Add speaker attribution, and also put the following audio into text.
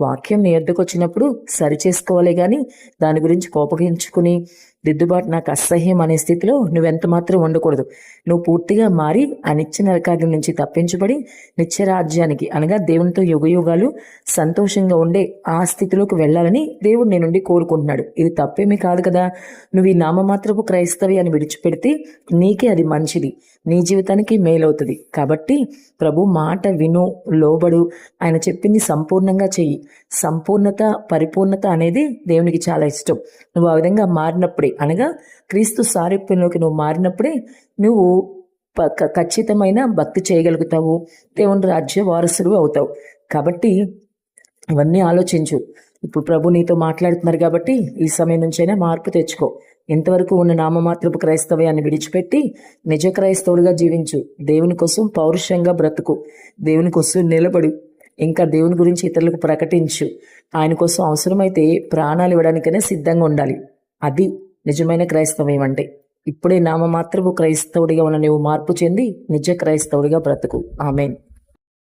Speaker 1: వాక్యం నీ ఎద్దకు వచ్చినప్పుడు సరి చేసుకోవాలి కానీ దాని గురించి కోపగించుకుని దిద్దుబాటు నాకు అసహ్యం అనే స్థితిలో నువ్వెంత మాత్రం ఉండకూడదు. నువ్వు పూర్తిగా మారి ఆ నిత్య నరకార్యం నుంచి తప్పించబడి నిత్యరాజ్యానికి అనగా దేవునితో యుగయుగాలు సంతోషంగా ఉండే ఆ స్థితిలోకి వెళ్ళాలని దేవుడు నేను నుండి కోరుకుంటున్నాడు. ఇది తప్పేమీ కాదు కదా. నువ్వు ఈ నామమాత్రపు క్రైస్తవి అని విడిచిపెడితే నీకే అది మంచిది. నీ జీవితానికి మేలవుతుంది. కాబట్టి ప్రభు మాట విను లోబడు. ఆయన చెప్పింది సంపూర్ణంగా చెయ్యి. సంపూర్ణత పరిపూర్ణత అనేది దేవునికి చాలా ఇష్టం. నువ్వు ఆ విధంగా మారినప్పుడే అనగా క్రీస్తు సారూప్యంలోకి నువ్వు మారినప్పుడే నువ్వు ప- ఖచ్చితమైన భక్తి చేయగలుగుతావు. దేవుని రాజ్య వారసుడు అవుతావు. కాబట్టి ఇవన్నీ ఆలోచించు. ఇప్పుడు ప్రభు నీతో మాట్లాడుతున్నారు కాబట్టి ఈ సమయం నుంచైనా మార్పు తెచ్చుకో. ఇంతవరకు ఉన్న నామమాత్రపు క్రైస్తవ్యాన్ని విడిచిపెట్టి నిజ క్రైస్తవుడిగా జీవించు. దేవుని కోసం పౌరుషంగా బ్రతుకు. దేవుని కోసం నిలబడు. ఇంకా దేవుని గురించి ఇతరులకు ప్రకటించు. ఆయన కోసం అవసరమైతే ప్రాణాలు ఇవ్వడానికైనా సిద్ధంగా ఉండాలి. అది నిజమైన క్రైస్తవం అంటే ఇప్పుడే నామమాత్రపు క్రైస్తవుడిగా ఉన్న నీవు మార్పు చెంది నిజ క్రైస్తవుడిగా బ్రతుకు. ఆమెన్.